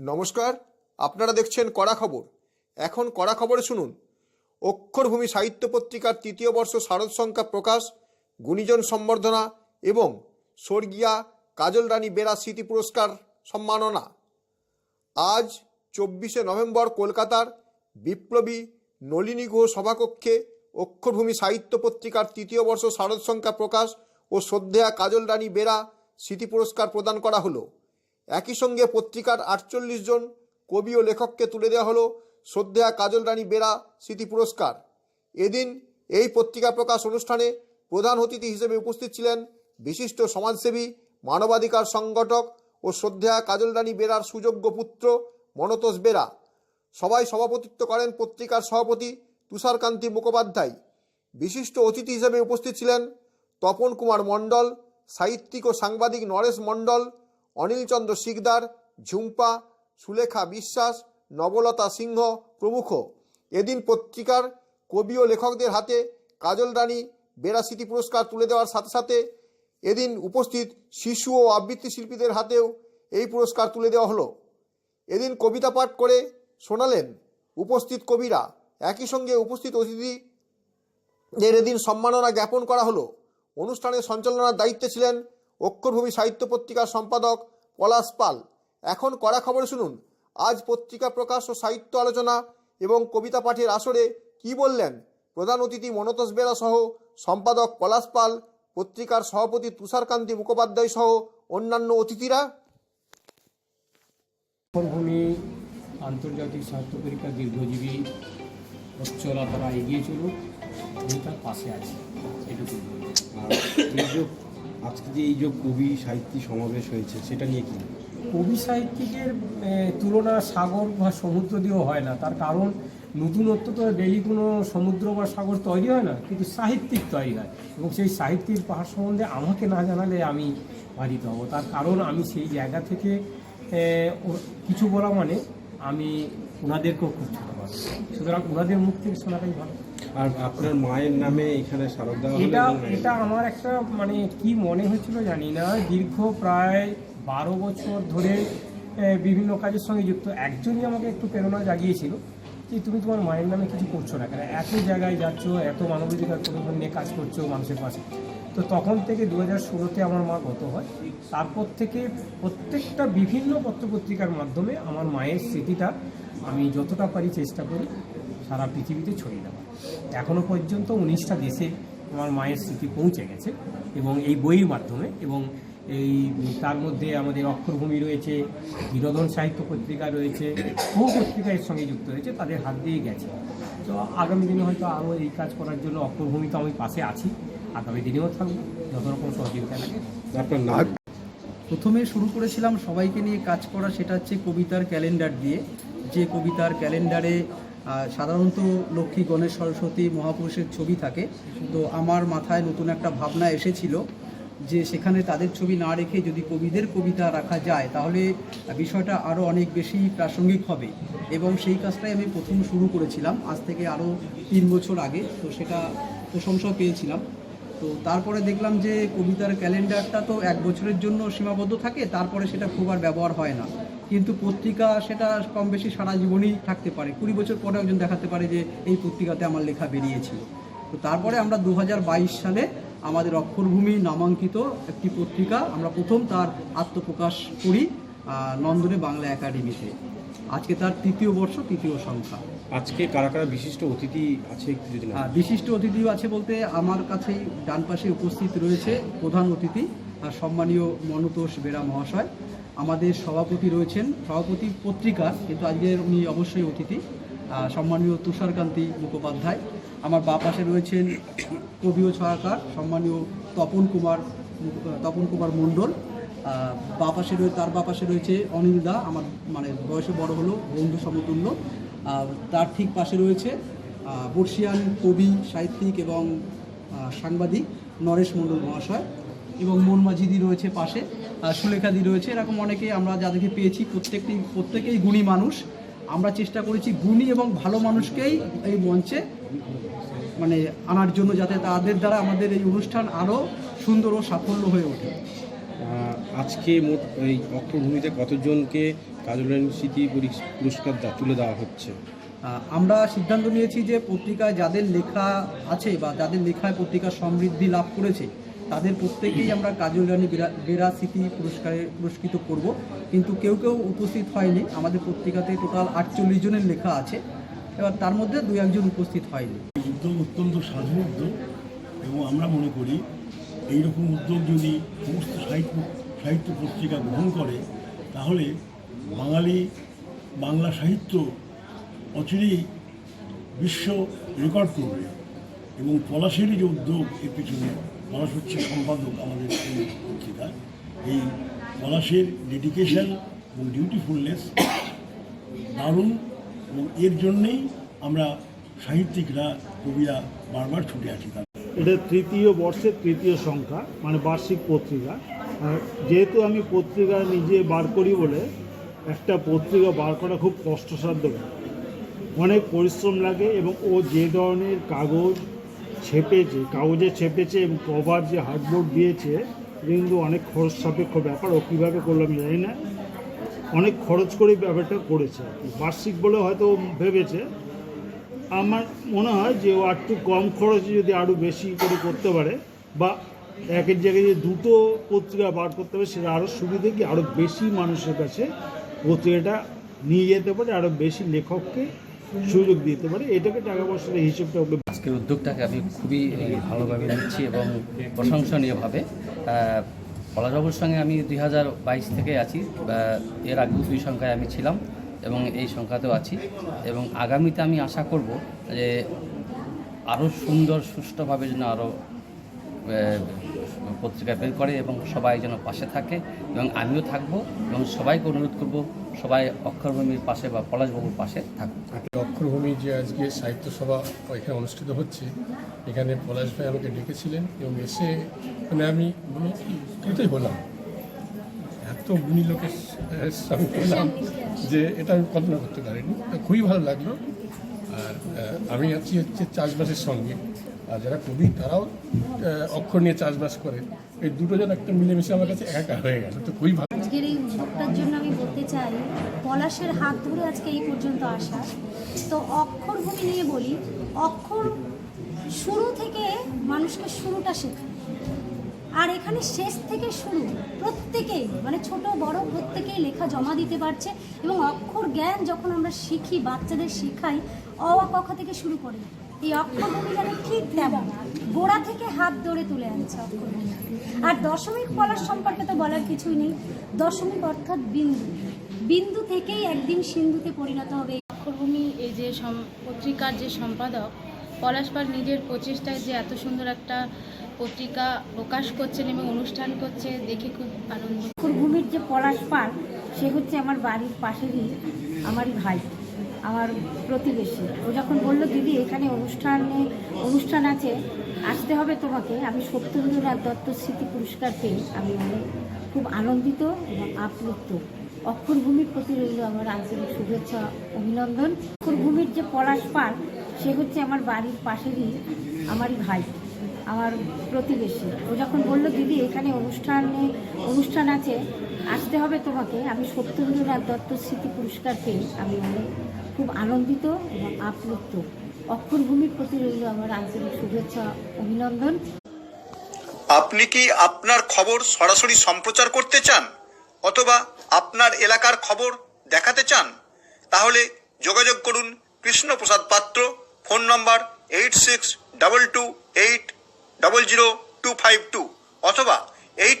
নমস্কার, আপনারা দেখছেন কড়া খবর। এখন কড়া খবরে শুনুন। অক্ষরভূমি সাহিত্য পত্রিকার তৃতীয় বর্ষ শারদ সংখ্যা প্রকাশ, গুণীজন সম্বর্ধনা এবং স্বর্গীয়া কাজল রানী বেরা স্মৃতি পুরস্কার সম্মাননা। আজ চব্বিশে নভেম্বর কলকাতার বিপ্লবী নলিনী গুহ সভাকক্ষে অক্ষরভূমি সাহিত্য পত্রিকার তৃতীয় বর্ষ শারদ সংখ্যা প্রকাশ ও শ্রদ্ধেয়া কাজল রানী বেরা স্মৃতি পুরস্কার প্রদান করা হলো। একই সঙ্গে পত্রিকার আটচল্লিশ জন কবি ও লেখককে তুলে দেওয়া হলো শ্রদ্ধেয়া কাজল রানী বেরা স্মৃতি পুরস্কার। এদিন এই পত্রিকা প্রকাশ অনুষ্ঠানে প্রধান অতিথি হিসেবে উপস্থিত ছিলেন বিশিষ্ট সমাজসেবী, মানবাধিকার সংগঠক ও শ্রদ্ধেয়া কাজল রানী বেরার সুযোগ্য পুত্র মনতোষ বেরা। সবাই সভাপতিত্ব করেন পত্রিকার সভাপতি তুষারকান্তি মুখোপাধ্যায়। বিশিষ্ট অতিথি হিসেবে উপস্থিত ছিলেন তপন কুমার মণ্ডল, সাহিত্যিক ও সাংবাদিক নরেশ মণ্ডল অনিলচন্দ্র শিকদার, ঝুম্পা, সুলেখা বিশ্বাস, নবলতা সিংহ প্রমুখ। এদিন পত্রিকার কবি ও লেখকদের হাতে কাজল রানী বেরা স্মৃতি পুরস্কার তুলে দেওয়ার সাথে সাথে এদিন উপস্থিত শিশু ও আবৃত্তি শিল্পীদের হাতেও এই পুরস্কার তুলে দেওয়া হলো। এদিন কবিতা পাঠ করে শোনালেন উপস্থিত কবিরা। একই সঙ্গে উপস্থিত অতিথিদের এদিন সম্মাননা জ্ঞাপন করা হলো। অনুষ্ঠানের সঞ্চালনার দায়িত্বে ছিলেন অক্ষরভূমি সাহিত্য পত্রিকার সম্পাদক পলাশ পাল। এখন কড়া খবর শুনুন। আজ পত্রিকা প্রকাশ ও সাহিত্য আলোচনা এবং কবিতা পাঠের আসরে কি বললেন প্রধান অতিথি মনতোষ বেরা সহ সম্পাদক পলাশ পাল পত্রিকার সভাপতি তুষারকান্তি মুখোপাধ্যায় সহ অন্যান্য অতিথিরা? ভূমি আন্তর্জাতিক সাহিত্য পরীক্ষা দীর্ঘজীবী উচ্চলা তারা এগিয়ে চলুক আমি তার পাশে আছি। এটুকু আজকে যে এই যে কবি সাহিত্যিক সমাবেশ হয়েছে, সেটা নিয়ে কি? কবি সাহিত্যিকের তুলনা সাগর বা সমুদ্র দিয়েও হয় না। তার কারণ নতুনত্ব তো ডেলি কোনো সমুদ্র বা সাগর তৈরি হয় না, কিন্তু সাহিত্যিক তৈরি হয়। এবং সেই সাহিত্যিক পাহাড় সম্বন্ধে আমাকে না জানালে আমি বাধিত হব। তার কারণ আমি সেই জায়গা থেকে কিছু বলা মানে আমি ওনাদেরকেও খুব ছোটো সুতরাং ওনাদের মুখ থেকে শোনাটাই ভালো। আর আপনার মায়ের নামে এখানে স্মারক দেওয়া এটা এটা আমার একটা মানে কি মনে হচ্ছিল জানি না। দীর্ঘ প্রায় বারো বছর ধরে বিভিন্ন কাজের সঙ্গে যুক্ত। একজনই আমাকে একটু প্রেরণা জাগিয়েছিল যে তুমি তোমার মায়ের নামে কিছু করছ না কেন? এত জায়গায় যাচ্ছ এত মানবাধিকার প্রতিষ্ঠান নিয়ে কাজ করছ মানুষের পাশে। তো তখন থেকে দু হাজার ষোলোতে আমার মা গত হয়। তারপর থেকে প্রত্যেকটা বিভিন্ন পত্রপত্রিকার মাধ্যমে আমার মায়ের স্মৃতিটা আমি যতটা পারি চেষ্টা করি। সারা পৃথিবীতে ছড়িয়ে দেওয়া। এখনও পর্যন্ত উনিশটা দেশে আমার মায়ের স্মৃতি পৌঁছে গেছে এবং এই বইয়ের মাধ্যমে এবং এই তার মধ্যে আমাদের অক্ষরভূমি রয়েছে বিনোদন সাহিত্য পত্রিকা রয়েছে বহু পত্রিকা এর সঙ্গে যুক্ত হয়েছে তাদের হাত দিয়ে গেছে। তো আগামী দিনে হয়তো আরও এই কাজ করার জন্য অক্ষরভূমি তো আমি পাশে আছি আগামী দিনেও থাকব। যত রকম সহযোগিতা লাগে। প্রথমে শুরু করেছিলাম সবাইকে নিয়ে কাজ করা সেটা হচ্ছে কবিতার ক্যালেন্ডার দিয়ে। যে কবিতার ক্যালেন্ডারে সাধারণত লক্ষ্মী গণেশ সরস্বতী মহাপুরুষের ছবি থাকে। তো আমার মাথায় নতুন একটা ভাবনা এসেছিল যে সেখানে তাদের ছবি না রেখে যদি কবিদের কবিতা রাখা যায়, তাহলে বিষয়টা আরও অনেক বেশি প্রাসঙ্গিক হবে। এবং সেই কাজটাই আমি প্রথম শুরু করেছিলাম, আজ থেকে আরও তিন বছর আগে। তো সেটা প্রশংসাও পেয়েছিলাম। তো তারপরে দেখলাম যে কবিতার ক্যালেন্ডারটা তো এক বছরের জন্য সীমাবদ্ধ থাকে, তারপরে সেটা খুব আর ব্যবহার হয় না। কিন্তু পত্রিকা সেটা কম বেশি সারা জীবনই থাকতে পারে। কুড়ি বছর পরে একজন দেখাতে পারে যে এই পত্রিকাতে আমার লেখা বেরিয়েছিল তো তারপরে আমরা দু হাজার বাইশ সালে আমাদের অক্ষরভূমি নামাঙ্কিত একটি পত্রিকা আমরা প্রথম তার আত্মপ্রকাশ করি নন্দনে বাংলা একাডেমিতে। আজকে তার তৃতীয় বর্ষ তৃতীয় সংখ্যা। আজকে কারা কারা বিশিষ্ট অতিথি আছে বিশিষ্ট অতিথিও আছে বলতে আমার কাছেই ডান পাশে উপস্থিত রয়েছে প্রধান অতিথি আর সম্মানীয় মনতোষ বেরা মহাশয়। আমাদের সভাপতি রয়েছেন, সভাপতি পত্রিকা, কিন্তু আজকের উনি অবশ্যই অতিথি সম্মানীয় তুষারকান্তি মুখোপাধ্যায়। আমার বা পাশে রয়েছেন কবি ও ছড়াকার, সম্মানীয় তপন কুমার তপন কুমার মণ্ডল। বা পাশে রয়েছে তার বা পাশে রয়েছে অনিল দা, আমার মানে বয়সে বড় হলো, বন্ধু সমতুল্য। তার ঠিক পাশে রয়েছে বর্ষিয়ান কবি, সাহিত্যিক এবং সাংবাদিক নরেশ মণ্ডল মহাশয়। এবং মন মাঝিদি রয়েছে পাশে সুলেখাদি রয়েছে। এরকম অনেকে আমরা যাদেরকে পেয়েছি প্রত্যেকটি প্রত্যেকেই গুণী মানুষ। আমরা চেষ্টা করেছি গুণী এবং ভালো মানুষকেই এই মঞ্চে মানে আনার জন্য যাতে তাদের দ্বারা আমাদের এই অনুষ্ঠান আরও সুন্দর ও সাফল্য হয়ে ওঠে। আজকে মোট এই অক্ষরভূমিতে কতজনকে কাজলেন স্মৃতি পুরস্কার তুলে দেওয়া হচ্ছে? আমরা সিদ্ধান্ত নিয়েছি যে পত্রিকায় যাদের লেখা আছে বা যাদের লেখায় পত্রিকা সমৃদ্ধি লাভ করেছে তাদের প্রত্যেকেই আমরা কাজল রানী বেরা- স্মৃতি পুরস্কারে পুরস্কৃত করব। কিন্তু কেউ কেউ উপস্থিত হয়নি। আমাদের পত্রিকাতে টোটাল আটচল্লিশ জনের লেখা আছে। এবার তার মধ্যে দু একজন উপস্থিত হয়নি। উদ্যোগ অত্যন্ত সাধু উদ্যোগ এবং আমরা মনে করি এইরকম উদ্যোগ যদি সমস্ত সাহিত্য সাহিত্য পত্রিকা গ্রহণ করে, তাহলে বাঙালি বাংলা সাহিত্য অচিরেই বিশ্ব রেকর্ড করবে এবং পলাশেরই যে উদ্যোগ এর পিছনে পলাশ হচ্ছে সম্পাদক আমাদের এই পত্রিকা। এই পলাশের ডেডিকেশন এবং ডিউটিফুলনেস দারুণ এবং এর জন্যেই আমরা সাহিত্যিকরা, কবিরা বারবার ছুটে আসি এটা তৃতীয় বর্ষের তৃতীয় সংখ্যা মানে বার্ষিক পত্রিকা। যেহেতু আমি পত্রিকা নিজে বার করি বলে একটা পত্রিকা বার করা খুব কষ্টসাধ্য। অনেক পরিশ্রম লাগে এবং ও যে ধরনের কাগজ ছেপেছে, কাগজে ছেপেছে কভার যে হার্ডবোর্ড দিয়েছে, কিন্তু অনেক খরচ সাপেক্ষ ব্যাপার, ও কীভাবে করল আমি জানি না। অনেক খরচ করে ব্যাপারটা করেছে বার্ষিক বলে হয়তো ভেবেছে। আমার মনে হয় যে ও একটু কম খরচে যদি আরও বেশি করে করতে পারে, বা একের জায়গায় যে দুটো পত্রিকা বার করতে পারে, সেটা আরও সুবিধে কি? আরও বেশি মানুষের কাছে পত্রিকাটা নিয়ে যেতে পারে আরও বেশি লেখককে সুযোগ দিতে পারে এটাকে টাকা পয়সার হিসেবটা ওকে আজকের উদ্যোগটাকে আমি খুবই ভালোভাবে নিচ্ছি এবং প্রশংসনীয়ভাবে। আহ, পলাশবাবুর সঙ্গে আমি দুই হাজার বাইশ থেকে আছি এর আগেও দুই সংখ্যায় আমি ছিলাম এবং এই সংখ্যাতেও আছি। এবং আগামীতে আমি আশা করব যে আরও সুন্দর সুষ্ঠুভাবে যেন আরও পত্রিকা বের করে এবং সবাই যেন পাশে থাকে এবং আমিও থাকব এবং সবাইকে অনুরোধ করব সবাই অক্ষরভূমির পাশে বা পলাশবাবুর পাশে থাকব অক্ষরভূমি যে আজকে সাহিত্য সভা এখানে অনুষ্ঠিত হচ্ছে, এখানে পলাশ ভাই আমাকে ডেকেছিলেন এবং এসে মানে আমি মানে কৃতই হলাম। এত গুণী লোকের সঙ্গে পেলাম যে এটা আমি কল্পনা করতে পারিনি। খুবই ভালো লাগল। আর আমি আছি হচ্ছে চাষবাসের সঙ্গে। আর যারা কবি তারাও অক্ষর নিয়ে চাষবাস করে। এই দুটো যেন একটা মিলেমিশে আমার কাছে একা হয়ে গেল। তো খুবই ভালো। আজকের এই উদ্যোগটার জন্য আমি বলতে চাই, পলাশের হাত ধরে আজকে এই পর্যন্ত আসা। তো অক্ষরভূমি নিয়ে বলি, অক্ষর শুরু থেকে মানুষকে শুরুটা শেখায়। আর এখানে শেষ থেকে শুরু প্রত্যেকেই মানে ছোট, বড়, প্রত্যেকেই লেখা জমা দিতে পারছে এবং অক্ষর জ্ঞান যখন আমরা শিখি, বাচ্চাদের শেখাই, অ খ থেকে শুরু করে। এই অক্ষরভূমি যেন ঠিক তেমন। গোড়া থেকে হাত ধরে তুলে আনছে আর দশমিক পলাশ সম্পর্কে তো বলার কিছুই নেই। দশমিক অর্থাৎ বিন্দু। বিন্দু থেকেই একদিন সিন্ধুতে পরিণত হবে। অক্ষরভূমি এই যে সম- পত্রিকার যে সম্পাদক পলাশ পলাশপাল নিজের প্রচেষ্টায় যে এত সুন্দর একটা পত্রিকা প্রকাশ করছেন এবং অনুষ্ঠান করছে দেখে খুব আনন্দ। ভূমির যে পলাশ পাল সে হচ্ছে আমার বাড়ির পাশেরই আমারই ভাই। আমার প্রতিবেশী। ও যখন বলল, দিদি, এখানে অনুষ্ঠানে, অনুষ্ঠান আছে, আসতে হবে তোমাকে। আমি সত্যেন্দ্রনাথ দত্ত স্মৃতি পুরস্কার পেয়ে আমি খুব আনন্দিত এবং আপ্লুত। অক্ষরভূমির প্রতি রইল আমার আন্তরিক শুভেচ্ছা, অভিনন্দন। অক্ষরভূমির যে পলাশ পাল সে হচ্ছে আমার বাড়ির পাশেরই আমারই ভাই, আমার প্রতিবেশী। ও যখন বলল, দিদি, এখানে অনুষ্ঠানে, অনুষ্ঠান আছে আসতে হবে তোমাকে। আমি সত্যেন্দ্রনাথ দত্ত স্মৃতি পুরস্কার পেয়ে আমি অনেক খুব আনন্দিত এবং আপ্লুত। অক্ষরভূমির প্রতি রইল আমার আন্তরিক শুভেচ্ছা, অভিনন্দন। আপনি কি আপনার খবর সরাসরি সম্প্রচার করতে চান অথবা আপনার এলাকার খবর দেখাতে চান? তাহলে যোগাযোগ করুন Krishnaprasad Patra, phone number eight six double two eight double zero two five two অথবা eight